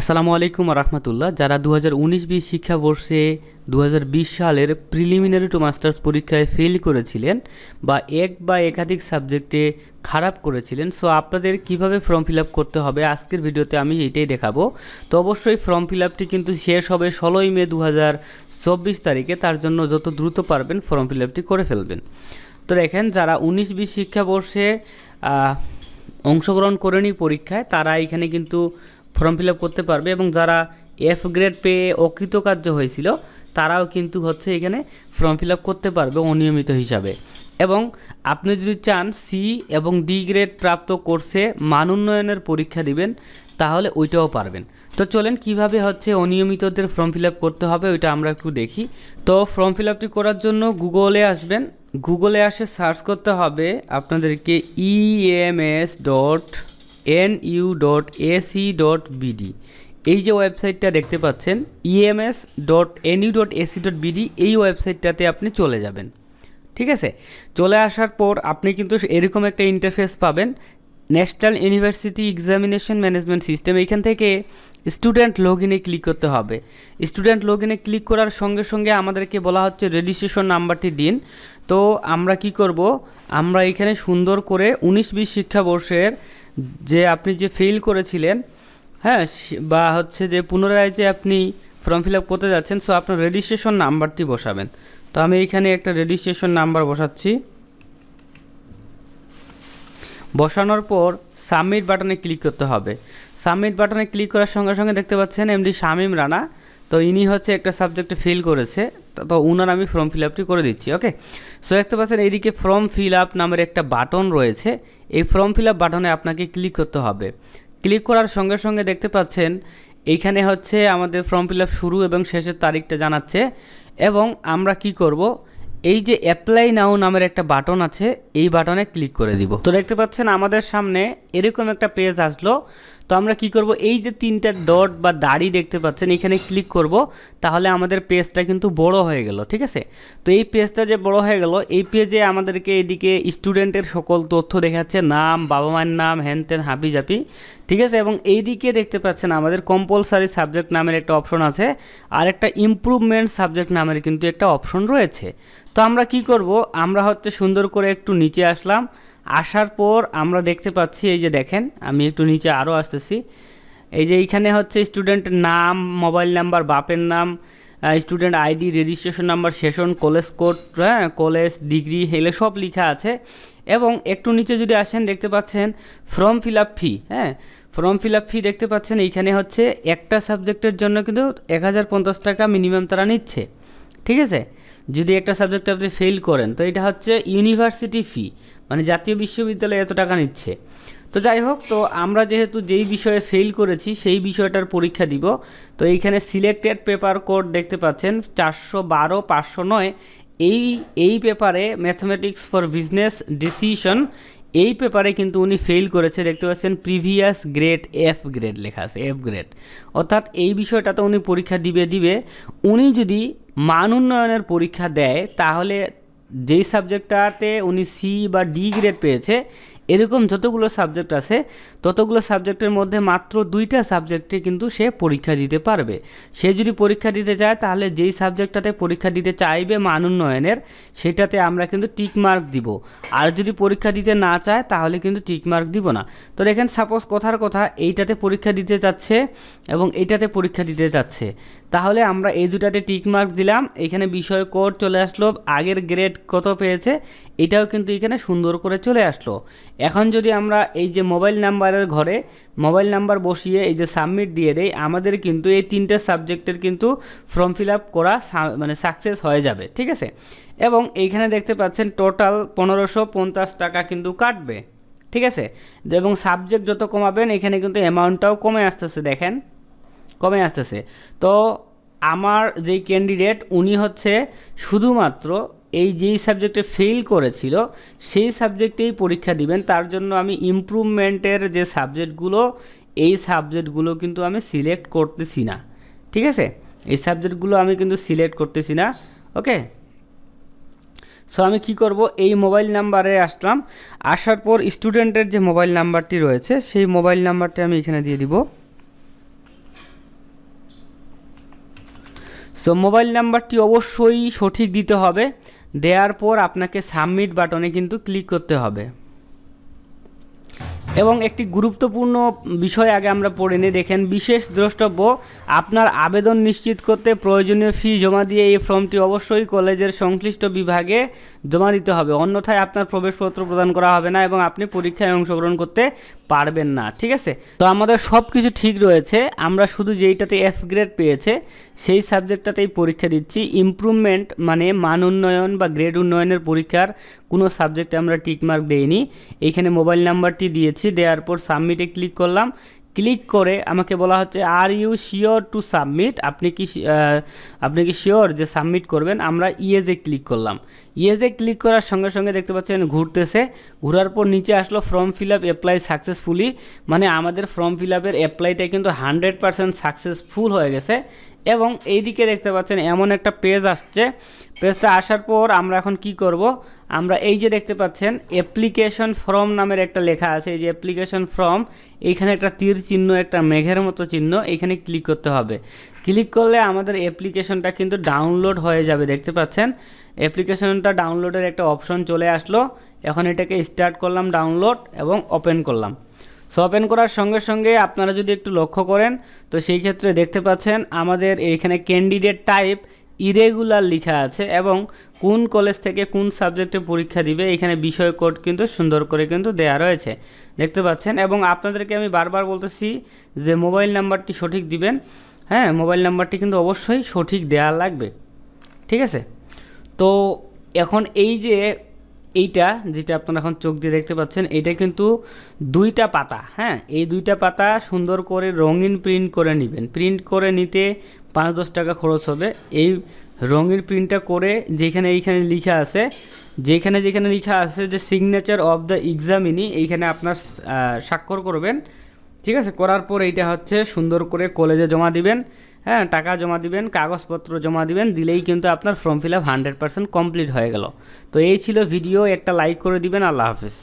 আসসালামু আলাইকুম রহমতুল্লাহ। যারা দু হাজার উনিশ বিশ শিক্ষাবর্ষে দু হাজার বিশ সালের প্রিলিমিনারি টু মাস্টার্স পরীক্ষায় ফেল করেছিলেন বা এক বা একাধিক সাবজেক্টে খারাপ করেছিলেন সো আপনাদের কীভাবে ফর্ম ফিল করতে হবে আজকের ভিডিওতে আমি এইটাই দেখাবো। তো অবশ্যই ফর্ম ফিল কিন্তু শেষ হবে ষোলোই মে দু চব্বিশ তারিখে, তার জন্য যত দ্রুত পারবেন ফর্ম ফিল করে ফেলবেন। তো দেখেন, যারা উনিশ বিশ শিক্ষাবর্ষে অংশগ্রহণ করেনি পরীক্ষায়, তারা এখানে কিন্তু ফর্ম ফিল করতে পারবে এবং যারা এফ গ্রেড পেয়ে অকৃতকার্য হয়েছিল, তারাও কিন্তু হচ্ছে এখানে ফর্ম ফিল করতে পারবে অনিয়মিত হিসাবে। এবং আপনি যদি চান সি এবং ডি গ্রেড প্রাপ্ত কোর্সে মান উন্নয়নের পরীক্ষা দিবেন, তাহলে ওইটাও পারবেন। তো চলেন কীভাবে হচ্ছে অনিয়মিতদের ফর্ম ফিল করতে হবে ওইটা আমরা একটু দেখি। তো ফর্ম ফিল করার জন্য গুগলে আসবেন। গুগলে আসে সার্চ করতে হবে আপনাদেরকে E EMS dot N U dot AC dot BD এই যে ওয়েবসাইটটা দেখতে পাচ্ছেন EMS dot N U dot AC dot BD এই ওয়েবসাইটটাতে আপনি চলে যাবেন। ঠিক আছে? চলে আসার পর আপনি কিন্তু এরকম একটা ইন্টারফেস পাবেন national university examination management system এইখান থেকে স্টুডেন্ট লগ ইনে ক্লিক করতে হবে। স্টুডেন্ট লগ ইনে ক্লিক করার সঙ্গে সঙ্গে আমাদেরকে বলা হচ্ছে রেজিস্ট্রেশন নাম্বারটি দিন। তো আমরা কি করব? আমরা এখানে সুন্দর করে উনিশ বিশ শিক্ষাবর্ষের যে আপনি যে ফেল করেছিলেন হ্যাঁ বা হচ্ছে যে পুনরায় যে আপনি ফর্ম ফিল আপ করতে যাচ্ছেন সো আপনার রেজিস্ট্রেশন নাম্বারটি বসাবেন। তো আমি এখানে একটা রেজিস্ট্রেশন নাম্বার বসাচ্ছি। বসানোর পর সাবমিট বাটনে ক্লিক করতে হবে। সাবমিট বাটনে ক্লিক করার সঙ্গে সঙ্গে দেখতে পাচ্ছেন এমডি শামীম রানা তো ইনি হচ্ছে একটা সাবজেক্টে ফিল করেছে, তো- উনার আমি ফর্ম ফিল আপটি করে দিচ্ছি ওকে সো দেখতে পাচ্ছেন এইদিকে ফর্ম ফিল আপ নামের একটা বাটন রয়েছে। এই ফর্ম ফিল আপ বাটনে আপনাকে ক্লিক করতে হবে। ক্লিক করার সঙ্গে সঙ্গে দেখতে পাচ্ছেন এইখানে হচ্ছে আমাদের ফর্ম ফিল আপ শুরু এবং শেষের তারিখটা জানাচ্ছে এবং আমরা কি করব? এই যে অ্যাপ্লাই নাও নামের একটা বাটন আছে, এই বাটনে ক্লিক করে দিব। তো দেখতে পাচ্ছেন আমাদের সামনে এরকম একটা পেজ আসলো। তো আমরা কি করব? এই যে তিনটা ডট বা দাড়ি দেখতে পাচ্ছেন, এখানে ক্লিক করব, তাহলে আমাদের পেজটা কিন্তু বড় হয়ে গেল, ঠিক আছে? তো এই পেজটা যে বড় হয়ে গেল, এই পেজে আমাদেরকে এদিকে স্টুডেন্টের সকল তথ্য দেখাচ্ছে, নাম, বাবা মায়ের নাম হ্যান ত্যান হাবি জাপি, ঠিক আছে? এবং এইদিকে দেখতে পাচ্ছেন আমাদের কম্পালসারি সাবজেক্ট নামের একটা অপশন আছে, আর একটা ইমপ্রুভমেন্ট সাবজেক্ট নামের কিন্তু একটা অপশন রয়েছে। তো আমরা কি করব? আমরা হচ্ছে সুন্দর করে একটু নিচে আসলাম আসার পর আমরা দেখতে পাচ্ছি, এই যে দেখেন, আমি একটু নিচে আরও আসতেছি। এই যে এইখানে হচ্ছে স্টুডেন্টের নাম মোবাইল নাম্বার বাপের নাম student ID registration number session college code হ্যাঁ কলেজ ডিগ্রি এগুলো সব লেখা আছে। এবং একটু নিচে যদি আসেন, দেখতে পাচ্ছেন ফর্ম ফিল আপ ফি হ্যাঁ ফর্ম ফিল আপ ফি দেখতে পাচ্ছেন এইখানে হচ্ছে একটা সাবজেক্টের জন্য কিন্তু এক হাজার পঞ্চাশ টাকা মিনিমাম তারা নিচ্ছে। ঠিক আছে? যদি একটা সাবজেক্টে আপনি ফেল করেন, তো এটা হচ্ছে ইউনিভার্সিটি ফি মানে জাতীয় বিশ্ববিদ্যালয়ে এত টাকা নিচ্ছে। তো যাই হোক, তো আমরা যেহেতু যেই বিষয়ে ফেল করেছি, সেই বিষয়টার পরীক্ষা দিব। তো এইখানে সিলেক্টেড পেপার কোড দেখতে পাচ্ছেন, চারশো বারো, পাঁচশো নয়। এই এই পেপারে ম্যাথমেটিক্স ফর বিজনেস ডিসিশন এই পেপারে কিন্তু উনি ফেল করেছে, দেখতে পাচ্ছেন প্রিভিয়াস গ্রেড এফ গ্রেড লেখা আছে এফ গ্রেড অর্থাৎ এই বিষয়টাতে উনি পরীক্ষা দিবে দিবে। উনি যদি মান উন্নয়নের পরীক্ষা দেয় তাহলে যেই সাবজেক্টটাতে উনি সি বা ডি গ্রেড পেয়েছে এরকম যতগুলো সাবজেক্ট আছে, ততগুলো সাবজেক্টের মধ্যে মাত্র দুইটা সাবজেক্টে কিন্তু সে পরীক্ষা দিতে পারবে। সে যদি পরীক্ষা দিতে চায়, তাহলে যেই সাবজেক্টটাতে পরীক্ষা দিতে চাইবে মান উন্নয়নের, সেটাতে আমরা কিন্তু টিক মার্ক দিব। আর যদি পরীক্ষা দিতে না চায়, তাহলে কিন্তু টিক মার্ক দিব না। তো দেখেন সাপোজ কথার কথা, এইটাতে পরীক্ষা দিতে চাচ্ছে এবং এইটাতে পরীক্ষা দিতে চাচ্ছে তাহলে আমরা এই দুটাতে টিক মার্ক দিলাম। এখানে বিষয় কোড চলে আসলো। আগের গ্রেড কত পেয়েছে? এটাও কিন্তু এখানে সুন্দর করে চলে আসলো। এখন যদি আমরা এই যে মোবাইল নাম্বারের ঘরে মোবাইল নাম্বার বসিয়ে এই যে সাবমিট দিয়ে দেই, আমাদের কিন্তু এই তিনটে সাবজেক্টের কিন্তু ফর্ম ফিল আপ করা মানে সাকসেস হয়ে যাবে, ঠিক আছে? এবং এইখানে দেখতে পাচ্ছেন টোটাল পনেরোশো পঞ্চাশ টাকা কিন্তু কাটবে, ঠিক আছে? এবং সাবজেক্ট যত কমাবেন, এখানে কিন্তু অ্যামাউন্টটাও কমে আসতেছে, দেখেন। কমে আসতেছে। তো আমার যেই ক্যান্ডিডেট উনি হচ্ছে শুধুমাত্র এই যেই সাবজেক্টে ফেল করেছিল, সেই সাবজেক্টেই পরীক্ষা দিবেন। তার জন্য আমি ইমপ্রুভমেন্টের যে সাবজেক্টগুলো এই সাবজেক্টগুলো কিন্তু আমি সিলেক্ট করতেছি না। ঠিক আছে? এই সাবজেক্টগুলো আমি কিন্তু সিলেক্ট করতেছি না। ওকে সো আমি কি করব? এই মোবাইল নাম্বারে আসলাম। আসার পর স্টুডেন্টের যে মোবাইল নাম্বারটি রয়েছে, সেই মোবাইল নাম্বারটি আমি এখানে দিয়ে দিব। সো মোবাইল নাম্বারটি অবশ্যই সঠিক দিতে হবে। দেওয়ার পর আপনাকে সাবমিট বাটনে কিন্তু ক্লিক করতে হবে। এবং একটি গুরুত্বপূর্ণ বিষয় আগে আমরা পড়ে নিই, দেখেন, বিশেষ দ্রষ্টব্য, আপনার আবেদন নিশ্চিত করতে প্রয়োজনীয় ফি জমা দিয়ে এই ফর্মটি অবশ্যই কলেজের সংশ্লিষ্ট বিভাগে জমা দিতে হবে। অন্যথায় আপনার প্রবেশপত্র প্রদান করা হবে না এবং আপনি পরীক্ষায় অংশগ্রহণ করতে পারবেন না, ঠিক আছে? তো আমাদের সব কিছু ঠিক রয়েছে, আমরা শুধু যেইটাতে এফ গ্রেড পেয়েছে সেই সাবজেক্টটাতেই পরীক্ষা দিচ্ছি। ইমপ্রুভমেন্ট মানে মান উন্নয়ন বা গ্রেড উন্নয়নের পরীক্ষার কোনো সাবজেক্টে আমরা টিকমার্ক দেইনি। এইখানে মোবাইল নাম্বারটি দিয়েছি, দেওয়ার পর সাবমিটে ক্লিক করলাম। ক্লিক করে আমাকে বলা হচ্ছে are you sure to submit আপনি কি আপনি কি শিওর যে সাবমিট করবেন? আমরা ইয়েজে ক্লিক করলাম। ইয়েজে ক্লিক করার সঙ্গে সঙ্গে দেখতে পাচ্ছেন ঘুরতেছে। ঘোরার পর নিচে আসলো form fill up apply successfully মানে আমাদের ফর্ম ফিল আপের অ্যাপ্লাইটা কিন্তু হান্ড্রেড পার্সেন্ট সাকসেসফুল হয়ে গেছে। এবং এইদিকে দেখতে পাচ্ছেন এমন একটা পেজ আসছে। পেজটা আসার পর আমরা এখন কি করব? আমরা এই যে দেখতে পাচ্ছেন অ্যাপ্লিকেশন ফর্ম নামের একটা লেখা আছে। এই যে অ্যাপ্লিকেশন ফর্ম এইখানে একটা তীর চিহ্ন, একটা মেঘের মতো চিহ্ন এখানে ক্লিক করতে হবে। ক্লিক করলে আমাদের অ্যাপ্লিকেশনটা কিন্তু ডাউনলোড হয়ে যাবে, দেখতে পাচ্ছেন? অ্যাপ্লিকেশনটা ডাউনলোডের একটা অপশন চলে আসলো। এখন এটাকে স্টার্ট করলাম ডাউনলোড এবং ওপেন করলাম। সো ওপেন করার সঙ্গে সঙ্গে আপনারা যদি একটু লক্ষ্য করেন, তো সেই ক্ষেত্রে দেখতে পাচ্ছেন আমাদের এইখানে ক্যান্ডিডেট টাইপ ইরেগুলার লেখা আছে এবং কোন কলেজ থেকে কোন সাবজেক্টে পরীক্ষা দিবে, এখানে বিষয় কোড কিন্তু সুন্দর করে কিন্তু দেয়া রয়েছে। দেখতে পাচ্ছেন? এবং আপনাদেরকে আমি বারবার বলতেছি যে মোবাইল নাম্বারটি সঠিক দিবেন। হ্যাঁ মোবাইল নাম্বারটি কিন্তু অবশ্যই সঠিক দেয়া লাগবে। ঠিক আছে? তো এখন এই যে এইটা যেটা আপনারা এখন চোখ দিয়ে দেখতে পাচ্ছেন এটা কিন্তু দুইটা পাতা হ্যাঁ? এই দুইটা পাতা সুন্দর করে রঙিন প্রিন্ট করে নেবেন। প্রিন্ট করে নিতে পাঁচ দশ টাকা খরচ হবে। এই রঙিন প্রিন্টটা করে যেখানে এইখানে লেখা আছে, যেখানে যেখানে লেখা আছে যে সিগনেচার অফ দ্য এক্সামিনি এইখানে আপনার স্বাক্ষর করবেন। ঠিক আছে? করার পর এইটা হচ্ছে সুন্দর করে কলেজে জমা দিবেন। হ্যাঁ টাকা জমা দিবেন, কাগজপত্র জমা দিবেন, দিলেই কিন্তু আপনার form fill up hundred percent complete হয়ে গেল। তো এই ছিল ভিডিও একটা লাইক করে দিবেন, আল্লাহ হাফিজ।